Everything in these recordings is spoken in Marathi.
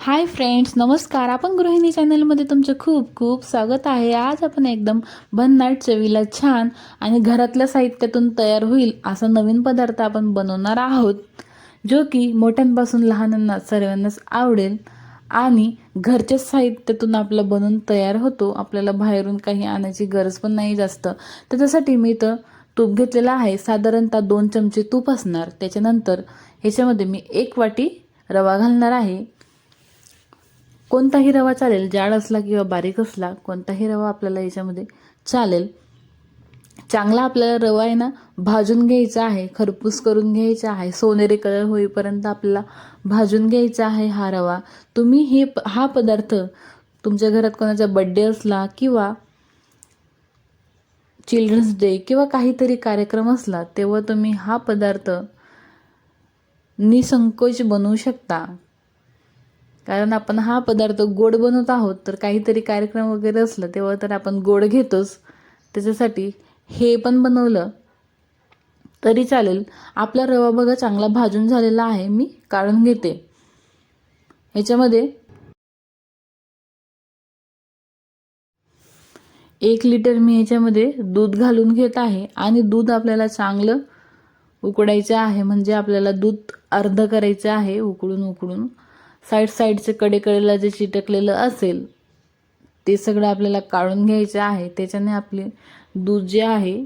हाय फ्रेंड्स नमस्कार. आपण गृहिणी चॅनलमध्ये तुमचं खूप खूप स्वागत आहे. आज आपण एकदम भन्नाट चवीला छान आणि घरातल्या साहित्यातून तयार होईल असा नवीन पदार्थ आपण बनवणार आहोत जो की मोठ्यांपासून लहानांना सर्वांनाच आवडेल आणि घरच्या साहित्यातून आपला बनवून तयार होतो. आपल्याला बाहेरून काही आणायची गरज पण नाही जास्त. त्याच्यासाठी मी तर तूप घेतलेलं आहे. साधारणतः दोन चमचे तूप असणार. त्याच्यानंतर ह्याच्यामध्ये मी एक वाटी रवा घालणार आहे. कोणताही रवा चालेल जाड असला किंवा बारीक असला कोणताही रवा आपल्याला याच्यामध्ये चालेल. चांगला आपल्याला रवा आहे ना भाजून घ्यायचा आहे खरपूस करून घ्यायचा आहे सोनेरी कलर होईपर्यंत आपल्याला भाजून घ्यायचा आहे हा रवा. तुम्ही हे हा पदार्थ तुमच्या घरात कोणाचा बड्डे असला किंवा चिल्ड्रन्स डे किंवा काहीतरी कार्यक्रम असला तेव्हा तुम्ही हा पदार्थ निसंकोच बनवू शकता. कारण आपण हा पदार्थ गोड बनवत आहोत तर काहीतरी कार्यक्रम वगैरे असलं तेव्हा तर आपण गोड घेतोच. त्याच्यासाठी हे पण बनवलं तरी चालेल. आपला रवा बघा चांगला भाजून झालेला आहे मी काढून घेते. ह्याच्यामध्ये एक लिटर मी ह्याच्यामध्ये दूध घालून घेत आहे आणि दूध आपल्याला चांगलं उकडायचं आहे म्हणजे आपल्याला दूध अर्ध करायचं आहे उकळून उकळून साईड साईडचे कडेकडेला जे चिटकलेलं असेल ते सगळं आपल्याला काढून घ्यायचं आहे. त्याच्याने आपले दूध जे आहे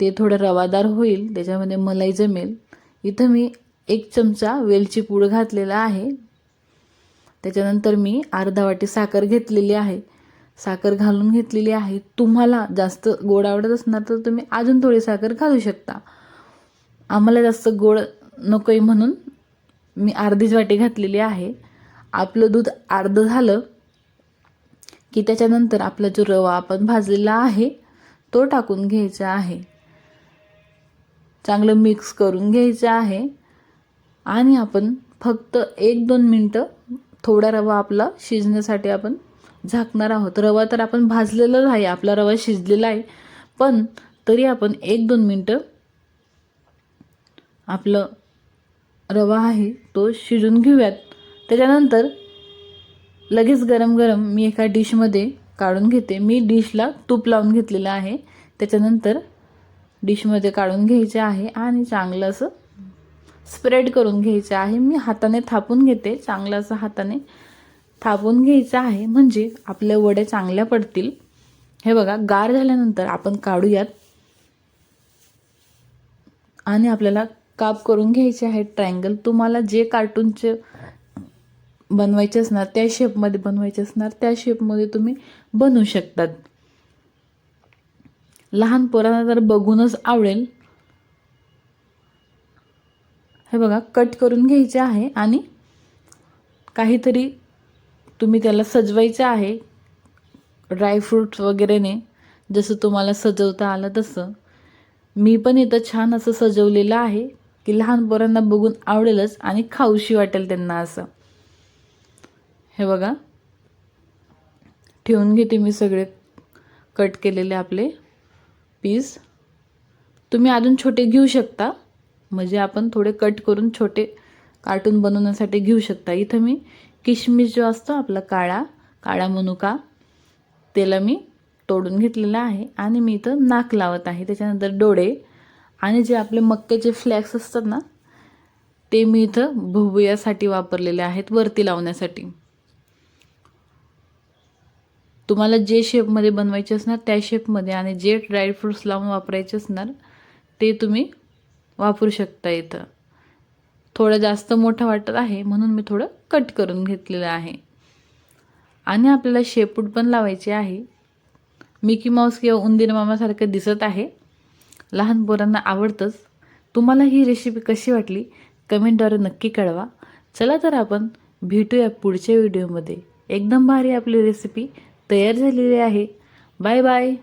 ते थोडं रवादार होईल. त्याच्यामध्ये मलाई जमेल. इथं मी एक चमचा वेलची पूड घातलेला आहे. त्याच्यानंतर मी अर्धा वाटी साखर घेतलेली आहे. साखर घालून घेतलेली आहे. तुम्हाला जास्त गोड आवडत असणार तर तुम्ही अजून थोडी साखर घालू शकता. आम्हाला जास्त गोड नको आहे म्हणून मी अर्धीच वाटी घातलेली आहे. आपलं दूध अर्धं झालं की त्याच्यानंतर आपला जो रवा आपण भाजलेला आहे तो टाकून घ्यायचा आहे. चांगलं मिक्स करून घ्यायचं आहे. आणि आपण फक्त एक दोन मिनटं थोडा रवा आपला शिजण्यासाठी आपण झाकणार आहोत. रवा तर आपण भाजलेलाच आहे आपला रवा शिजलेला आहे. पण तरी आपण एक दोन मिनटं आपलं रवा आहे तो शिजून घेऊयात. त्याच्यानंतर लगेच गरम गरम मी एका डिशमध्ये काढून घेते. मी डिशला तूप लावून घेतलेलं आहे. त्याच्यानंतर डिशमध्ये काढून घ्यायचे आहे आणि चांगलं असं स्प्रेड करून घ्यायचं आहे. मी हाताने थापून घेते. चांगलं असं हाताने थापून घ्यायचं आहे. म्हणजे आपल्या वड्या चांगल्या पडतील. हे बघा गार झाल्यानंतर आपण काढूयात. आणि आपल्याला काप करून घ्यायचे आहेत ट्रायंगल तुम्हाला जे कार्टूनचे बनवायचे असणार त्या शेपमध्ये बनवायचे असणार त्या शेपमध्ये तुम्ही बनवू शकतात. लहान पोरांना तर बघूनच आवडेल. हे बघा कट करून घ्यायचे आहे आणि काहीतरी तुम्ही त्याला सजवायचं आहे ड्रायफ्रूट्स वगैरेने. जसं तुम्हाला सजवता आलं तसं. मी पण इथं छान असं सजवलेलं आहे. की लहान पोरांना बघून आवडेलच आणि खाऊशी वाटेल त्यांना असं. हे बघा. ठेवून घेते मी सगळे कट केलेले आपले पीस तुम्ही अजून छोटे घेऊ शकता. म्हणजे आपण थोडे कट करून छोटे कार्टून बनवण्यासाठी घेऊ शकता. इथं मी किशमिश जो असतो आपला काळा काळा मनुका त्याला मी तोडून घेतलेला आहे. आणि मी इथं नाक लावत आहे. त्याच्यानंतर डोळे आणि जे आपले मक्क्याचे फ्लॅक्स असतात ना ते मी इथं भुवयासाठी वापरलेले आहेत वरती लावण्यासाठी. तुम्हाला जे शेपमध्ये बनवायचे असणार त्या शेपमध्ये आणि जे ड्रायफ्रूट्स लावून वापरायचे असणार ते तुम्ही वापरू शकता इथं. थोडं जास्त मोठं वाटत आहे म्हणून मी थोडं कट करून घेतलेलं आहे. आणि आपल्याला शेपूट पण लावायचे आहे. मिकी माऊस किंवा उंदीर मामासारखं दिसत आहे. लहान पोरांना आवडतंच. तुम्हाला ही रेसिपी कशी वाटली? कमेंटद्वारे नक्की कळवा. चला तर आपण भेटूया पुढच्या व्हिडिओमध्ये एकदम भारी आपली रेसिपी तयार झालेली आहे. Bye bye